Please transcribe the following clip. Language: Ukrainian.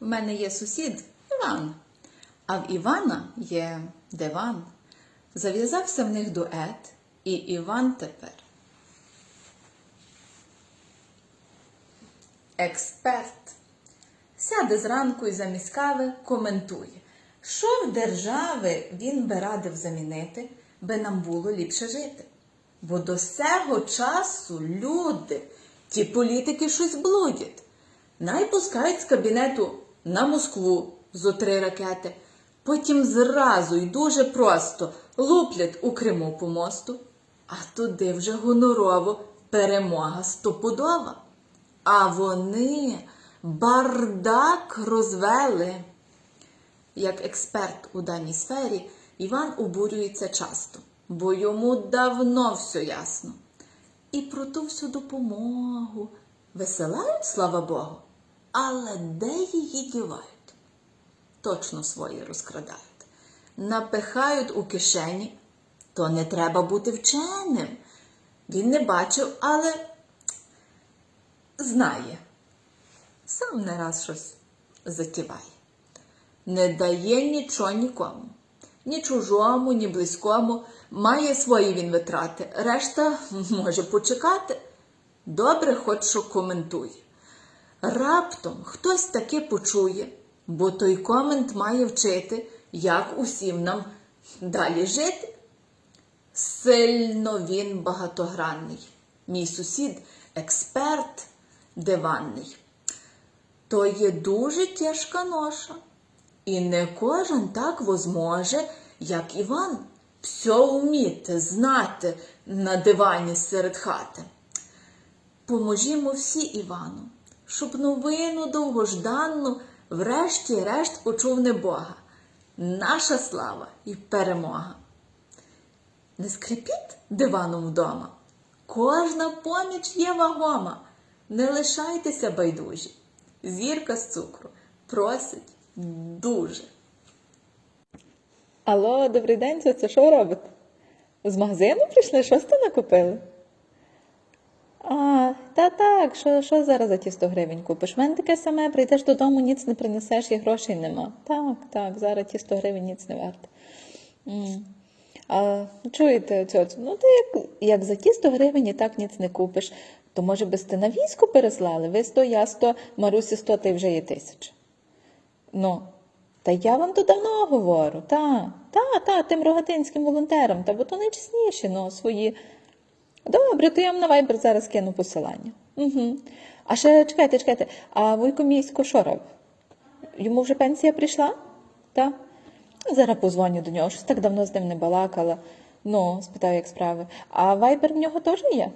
В мене є сусід Іван, а в Івана є диван. Зав'язався в них дует, і Іван тепер. Експерт. Сяде зранку і замість кави коментує, що в держави він би радив замінити, би нам було ліпше жити. Бо до сього часу люди, ті політики щось блудять. Найпускають з кабінету на Москву зо три ракети, потім зразу й дуже просто луплять у Криму по мосту, а туди вже гонорово перемога стопудова. А вони бардак розвели. Як експерт у даній сфері, Іван обурюється часто, бо йому давно все ясно. І про ту всю допомогу веселають, слава Богу, але де її дівають? Точно свої розкрадають. Напихають у кишені, то не треба бути вченим. Він не бачив, але знає. Сам не раз щось затіває. Не дає нічого нікому. Ні чужому, ні близькому. Має свої він витрати. Решта може почекати. Добре, хоч що коментує. Раптом хтось таки почує, бо той комент має вчити, як усім нам далі жити. Сильно він багатогранний. Мій сусід експерт диванний. То є дуже тяжка ноша. І не кожен так возможе, як Іван, все вміти, знати на дивані серед хати. Поможімо всі Івану, щоб новину довгожданну врешті-решт почув не Бога. Наша слава і перемога. Не скрипіть диваном вдома. Кожна поміч є вагома. Не лишайтеся байдужі. Зірка з цукру просить дуже. Алло, добрий день, це що робите? З магазину прийшли? Що сте накупили? А, та так, що, що зараз за ті 100 гривень купиш? В мене таке саме, прийдеш додому, ніц не принесеш і грошей нема. Так, так, зараз ті 100 гривень ніц не варто. М. А, чуєте, цьоцю, ну ти як, як за ті 100 гривень і так ніц не купиш, то може би сте на військо переслали? Ви 100, я 100, Марусі 100, та й вже є тисяча. Ну, та я вам то давно говорю, та, та, та, тим рогатинським волонтерам, та бо то найчесніші, ну, свої. Добре, то я вам на Viber зараз кину посилання. Угу. А ще чекайте, чекайте, а Вуйко місько що? Йому вже пенсія прийшла? Так? Зараз позвоню до нього, щось так давно з ним не балакала. Ну, спитаю, як справи. А Viber в нього теж є?